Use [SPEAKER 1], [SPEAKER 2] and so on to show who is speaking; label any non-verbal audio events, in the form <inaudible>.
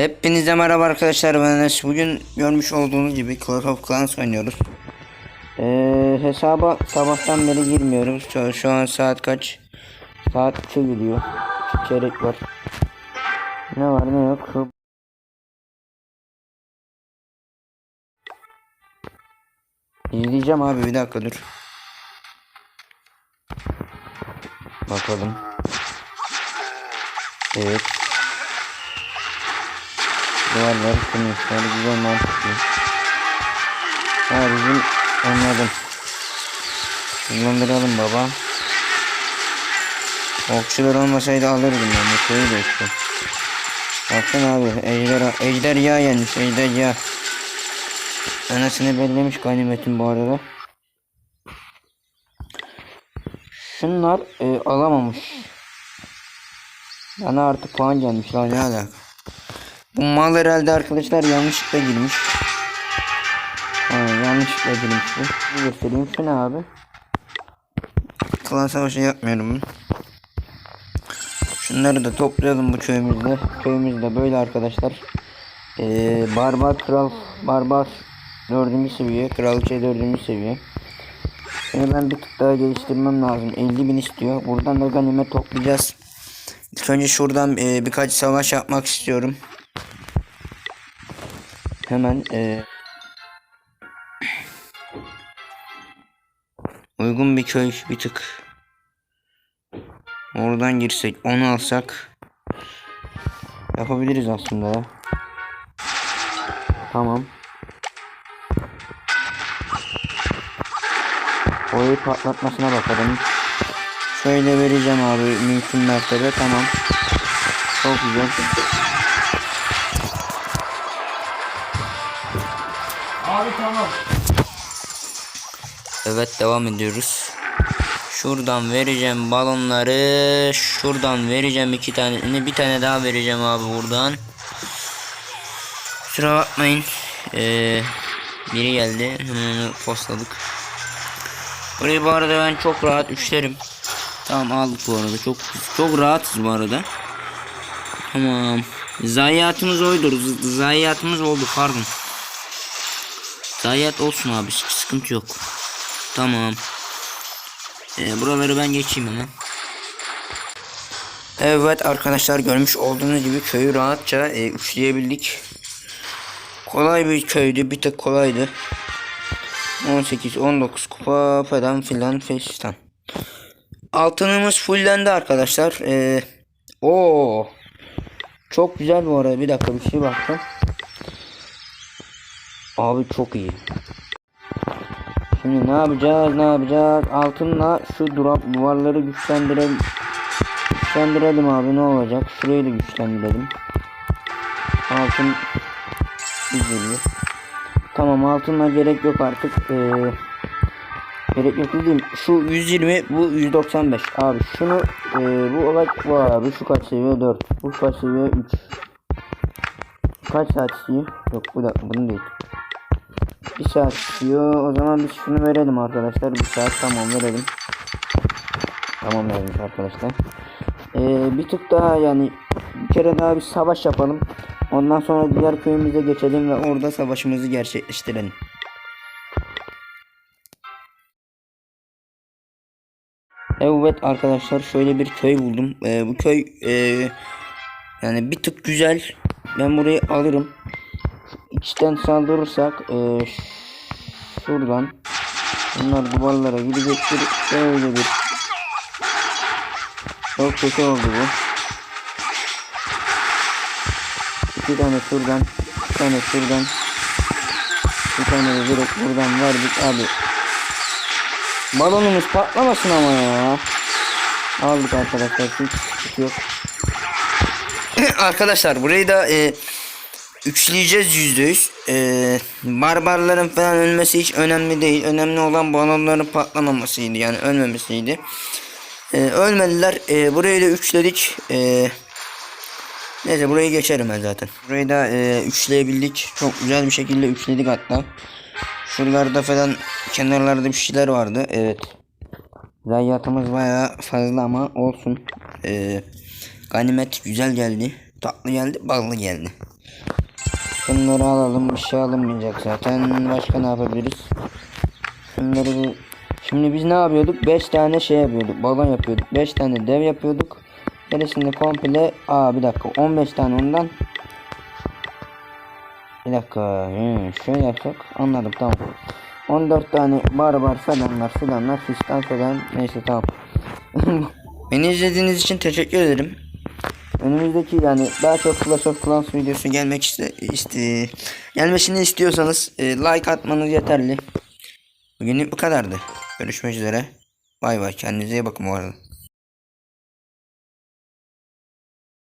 [SPEAKER 1] Hepinize merhaba arkadaşlar ben Enes. Bugün görmüş olduğunuz gibi Clash of Clans oynuyoruz. Ee, hesaba sabahtan beri girmiyoruz. Şu, şu an saat kaç? Saat 2 gidiyor. Çeyrek var. Ne var ne yok. İzleyeceğim abi bir dakika dur. Bakalım. Evet. Duvarlar kırmışlar güzel mantıklı. Ha bizim anladım. Kullandıralım baba. Okçular olmasaydı alırdım ben bu köyü de işte. Baksana abi ejder, ejder yağ yenmiş ejder yağ. Anasını bellemiş ganimetin bu arada. Şunlar e, alamamış. Bana artık puan gelmiş lan ne alaka. Bu mal herhalde arkadaşlar yanlışlıkla girmiş. Ha, yanlışlıkla girmiş bu. Bir göstereyim şu abi. Klan savaşı yapmıyorum. Şunları da toplayalım bu köyümüzde. Köyümüzde böyle arkadaşlar. Ee, barbar kral barbar dördüncü seviye kraliçe dördüncü seviye. Şimdi ben bir tık daha geliştirmem lazım. 50 bin istiyor. Buradan da ganimet toplayacağız. İlk önce şuradan e, birkaç savaş yapmak istiyorum. Hemen e, uygun bir köy bir tık. Oradan girsek onu alsak yapabiliriz aslında ya. Tamam. Oyu patlatmasına bakalım. Şöyle vereceğim abi mümkün mertebe tamam. Çok güzel.
[SPEAKER 2] Abi tamam.
[SPEAKER 1] Evet devam ediyoruz. Şuradan vereceğim balonları. Şuradan vereceğim iki tane. Bir tane daha vereceğim abi buradan. Kusura bakmayın. Ee, biri geldi. Hemen postladık. Burayı bu arada ben çok rahat üçlerim. Tamam aldık bu arada. Çok çok rahatız bu arada. Tamam. Zayiatımız oydur. Zayiatımız oldu pardon. Zayiat olsun abi. Sıkıntı yok. Tamam. Ee, buraları ben geçeyim hemen. Evet arkadaşlar görmüş olduğunuz gibi köyü rahatça e, üçleyebildik. Kolay bir köydü. Bir tık kolaydı. 18-19 kupa falan filan festan. Altınımız fullendi arkadaşlar. Ee, o Çok güzel bu arada. Bir dakika bir şey baktım. Abi çok iyi. Şimdi ne yapacağız? Ne yapacağız? Altınla şu durak duvarları güçlendirelim. Güçlendirelim abi ne olacak? Şurayı da güçlendirelim. Altın güzeli. Tamam altınla gerek yok artık. Ee, gerek yok dediğim şu 120 bu 195 abi şunu e, bu olay bu abi şu kaç seviye 4 bu kaç seviye 3 kaç saat istiyor yok bu da bunu değil bir saat istiyor. O zaman biz şunu verelim arkadaşlar. Bir saat tamam verelim. Tamam verelim arkadaşlar. Ee, bir tık daha yani bir kere daha bir savaş yapalım. Ondan sonra diğer köyümüze geçelim ve orada savaşımızı gerçekleştirelim. Evet arkadaşlar şöyle bir köy buldum. Ee, bu köy e, yani bir tık güzel. Ben burayı alırım. İçten saldırırsak e, şuradan bunlar duvarlara gidecektir. Şöyle bir çok kötü oldu bu. İki tane şuradan, bir tane şuradan, bir tane de direkt buradan verdik abi. Balonumuz patlamasın ama ya. Aldık arkadaşlar hiç sıkıntı yok. arkadaşlar burayı da e, üçleyeceğiz yüzde yüz. E, barbarların falan ölmesi hiç önemli değil. Önemli olan balonların patlamamasıydı yani ölmemesiydi. E, ölmediler. E, burayı da üçledik. E, neyse burayı geçerim ben zaten. Burayı da e, üçleyebildik. Çok güzel bir şekilde üçledik hatta. Şuralarda falan kenarlarda bir şeyler vardı. Evet. Zayiatımız bayağı fazla ama olsun. Ee, ganimet güzel geldi. Tatlı geldi, ballı geldi. Şunları alalım. Bir şey alınmayacak zaten. Başka ne yapabiliriz? Şunları bir... Şimdi biz ne yapıyorduk? 5 tane şey yapıyorduk. Balon yapıyorduk. 5 tane dev yapıyorduk. Gerisinde komple... Aa bir dakika. 15 tane ondan. Bir dakika. Hmm, şöyle yapsak. Anladım tamam. 14 tane barbar falanlar filanlar fistan falan. Neyse tamam. <laughs> Beni izlediğiniz için teşekkür ederim. Önümüzdeki yani daha çok Clash of Clans videosu gelmek iste, iste gelmesini istiyorsanız e, like atmanız yeterli. Bugünlük bu kadardı. Görüşmek üzere. Bay bay. Kendinize iyi bakın bu arada.